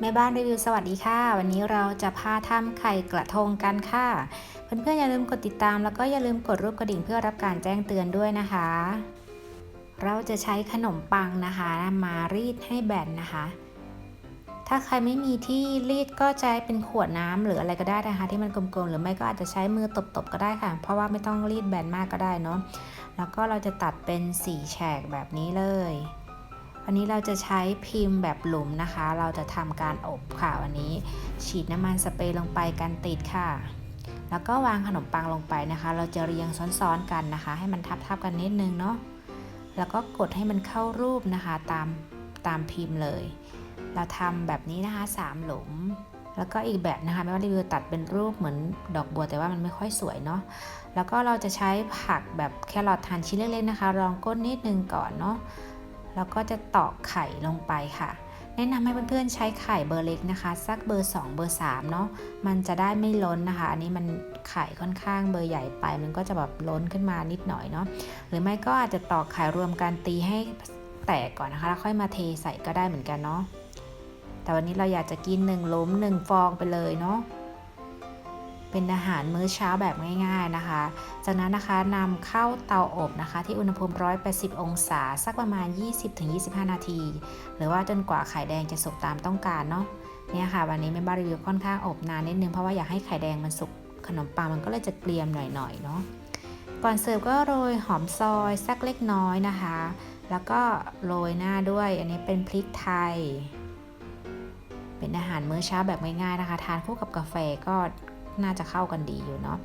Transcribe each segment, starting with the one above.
แม่บ้านรีวิวสวัสดีค่ะ วันนี้เราจะพาทำไข่กระทงกันค่ะ เพื่อนๆอย่าลืมกดติดตาม แล้วก็อย่าลืมกดรูปกระดิ่งเพื่อรับการแจ้งเตือนด้วยนะคะ เราจะใช้ขนมปังนะคะ มารีดให้แบนนะคะ ถ้าใครไม่มีที่รีดก็ใช้เป็นขวดน้ำหรืออะไรก็ได้นะคะ ที่มันกลมๆหรือไม่ก็อาจจะใช้มือตบๆก็ได้ค่ะ เพราะว่าไม่ต้องรีดแบนมากก็ได้เนาะแล้วก็เราจะตัดเป็นสีแฉกแบบนี้เลย วันนี้เราจะใช้พิมพ์แบบหลุมนะคะ เราจะทำการอบค่ะวันนี้ ฉีดน้ำมันสเปรย์ลงไปกันติดค่ะ แล้วก็วางขนมปังลงไปนะคะ เราจะเรียงซ้อนๆกันนะคะ ให้มันทับๆกันนิดนึงเนาะแล้วก็กดให้มันเข้ารูปนะคะตามตามพิมพ์เลย เราทำแบบนี้นะคะ3หลุมแล้วก็อีกแบบนะคะไม่ว่ารีวิวตัดเป็นรูปเหมือนดอกบัวแต่ว่ามันไม่ค่อยสวยเนาะแล้วก็เราจะใช้ผักแบบแครอทหั่นชิ้นเล็กๆนะคะ รองก้นนิดนึงก่อนเนาะ แล้วก็จะตอกไข่ลงไปค่ะ แนะนำให้เพื่อนๆใช้ไข่เบอร์เล็กนะคะ สักเบอร์ 2 เบอร์ 3 เนาะมันจะได้ไม่ล้นนะคะ อันนี้มันไข่ค่อนข้างเบอร์ใหญ่ไป มันก็จะแบบล้นขึ้นมานิดหน่อยเนาะหรือไม่ก็อาจจะตอกไข่รวมกันตีให้แตกก่อนนะคะ แล้วค่อยมาเทใส่ก็ได้เหมือนกันเนาะแต่วันนี้เราอยากจะกิน1ล้ม1ฟองไปเลยเนาะ เป็นอาหารมื้อเช้าแบบง่ายๆนะคะ จากนั้นนะคะนำเข้าเตาอบนะคะ ที่อุณหภูมิ 180 องศา สักประมาณ 20-25 นาที หรือว่าจนกว่าไข่แดงจะสุกตามต้องการเนาะเนี่ยค่ะ วันนี้แม่บ้านรีวิวค่อนข้างอบนานนิดนึงเพราะว่าอยากให้ไข่แดงมันสุกขนมปังมันก็เลยจะเกรียมหน่อยๆเนาะก่อนเสิร์ฟก็โรยหอมซอยสักเล็กน้อยนะคะ แล้วก็โรยหน้าด้วย อันนี้เป็นพริกไทย เป็นอาหารมื้อเช้าแบบง่ายๆนะคะ ทานคู่กับกาแฟก็ น่าจะเข้ากันดีอยู่เนาะ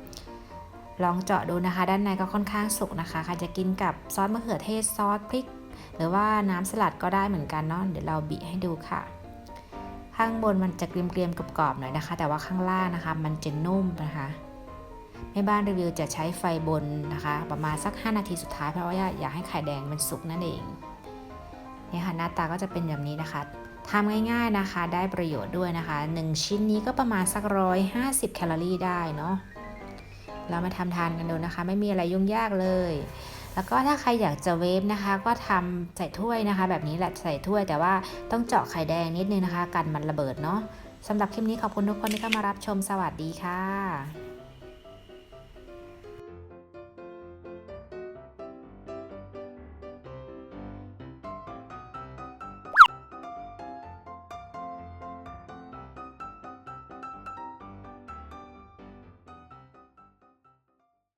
ลองเจาะดูนะคะ ด้านในก็ค่อนข้างสุกนะคะใครจะกินกับซอสมะเขือเทศซอสพริก หรือว่าน้ำสลัดก็ได้เหมือนกันเนาะเดี๋ยวเราบีให้ดูค่ะ ข้างบนมันจะเกรียมๆกรอบๆหน่อยนะคะ แต่ว่าข้างล่างนะคะ มันจะนุ่มนะคะแม่บ้านรีวิวจะใช้ไฟบนนะคะ ประมาณสัก 5 นาทีสุดท้ายเพราะว่าอยากให้ไข่แดงมันสุกนั่นเองเนี่ยค่ะหน้าตาก็จะเป็นแบบนี้นะคะ ทำง่ายๆนะคะ ได้ประโยชน์ด้วยนะคะ 1 ชิ้นนี้ก็ประมาณสักร้อยห้าสิบแคลอรี่ได้เนาะเรามาทำทานกันดูนะคะ ไม่มีอะไรยุ่งยากเลย แล้วก็ถ้าใครอยากจะเวฟนะคะ ก็ทำใส่ถ้วยนะคะ แบบนี้แหละใส่ถ้วย แต่ว่าต้องเจาะไข่แดงนิดนึงนะคะ กันมันระเบิดเนาะสำหรับคลิปนี้ขอบคุณทุกคนที่เข้ามารับชมสวัสดีค่ะ